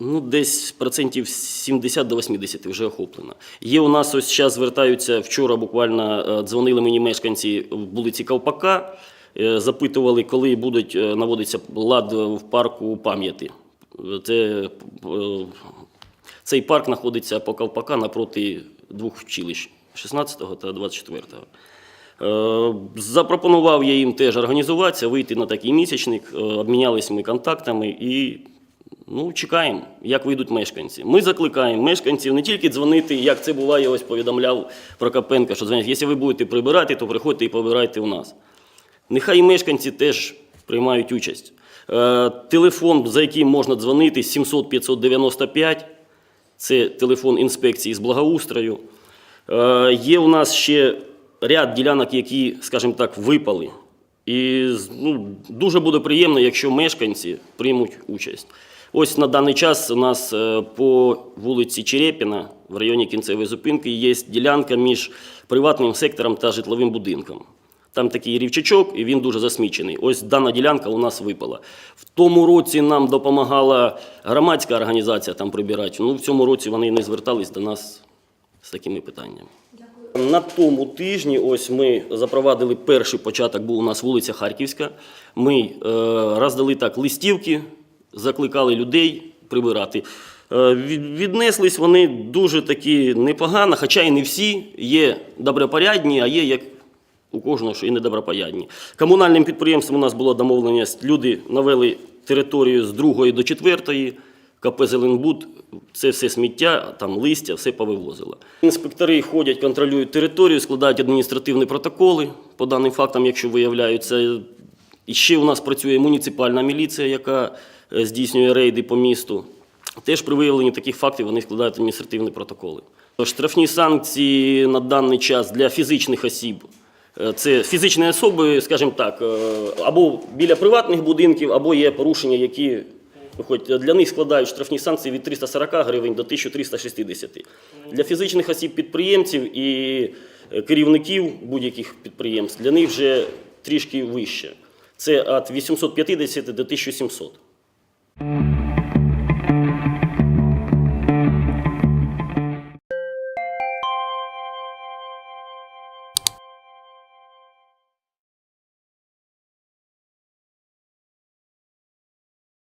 Ну, десь процентів 70 до 80 вже охоплено. Є у нас ось зараз звертаються вчора. Буквально е, дзвонили мені мешканці в вулиці Ковпака, е, запитували, коли будуть е, наводитися лад в парку пам'яті. Це, цей парк знаходиться по Ковпака напроти двох вчилищ 16 та 24. Е, Запропонував я їм теж організуватися, вийти на такий місячник, е, обмінялися ми контактами і ну, чекаємо, як вийдуть мешканці. Ми закликаємо мешканців не тільки дзвонити, як це буває, ось повідомляв Прокопенко, що дзвонять, якщо ви будете прибирати, то приходьте і побирайте у нас. Нехай мешканці теж приймають участь. Е, Телефон, за яким можна дзвонити, 700 595. Це телефон інспекції з благоустрою. Е, Є у нас ще ряд ділянок, які, скажімо так, випали. І ну, дуже буде приємно, якщо мешканці приймуть участь. Ось на даний час у нас е, по вулиці Черепіна в районі кінцевої зупинки є ділянка між приватним сектором та житловим будинком. Там такий рівчачок, і він дуже засмічений. Ось дана ділянка у нас випала. В тому році нам допомагала громадська організація там прибирати. Ну, в цьому році вони не звертались до нас з такими питаннями. На тому тижні ось ми запровадили перший початок, був у нас вулиця Харківська. Ми е, роздали так листівки, закликали людей прибирати. Е, віднеслись вони дуже таки непогано, хоча і не всі. Є добропорядні, а є як у кожного, що і недобропорядні. Комунальним підприємством у нас була домовленість. Люди навели територію з другої до четвертої. КП «Зеленбуд» це все сміття, там листя, все повивозило. Інспектори ходять, контролюють територію, складають адміністративні протоколи по даним фактам, якщо виявляються. І ще у нас працює муніципальна міліція, яка е, здійснює рейди по місту. Теж при виявленні таких фактів вони складають адміністративні протоколи. Штрафні санкції на даний час для фізичних осіб. Е, Це фізичні особи, скажімо так, е, або біля приватних будинків, або є порушення, які виходять. Для них складають штрафні санкції від 340 гривень до 1360. Для фізичних осіб підприємців і е, керівників будь-яких підприємств для них вже трішки вище. Це від 850 до 1700.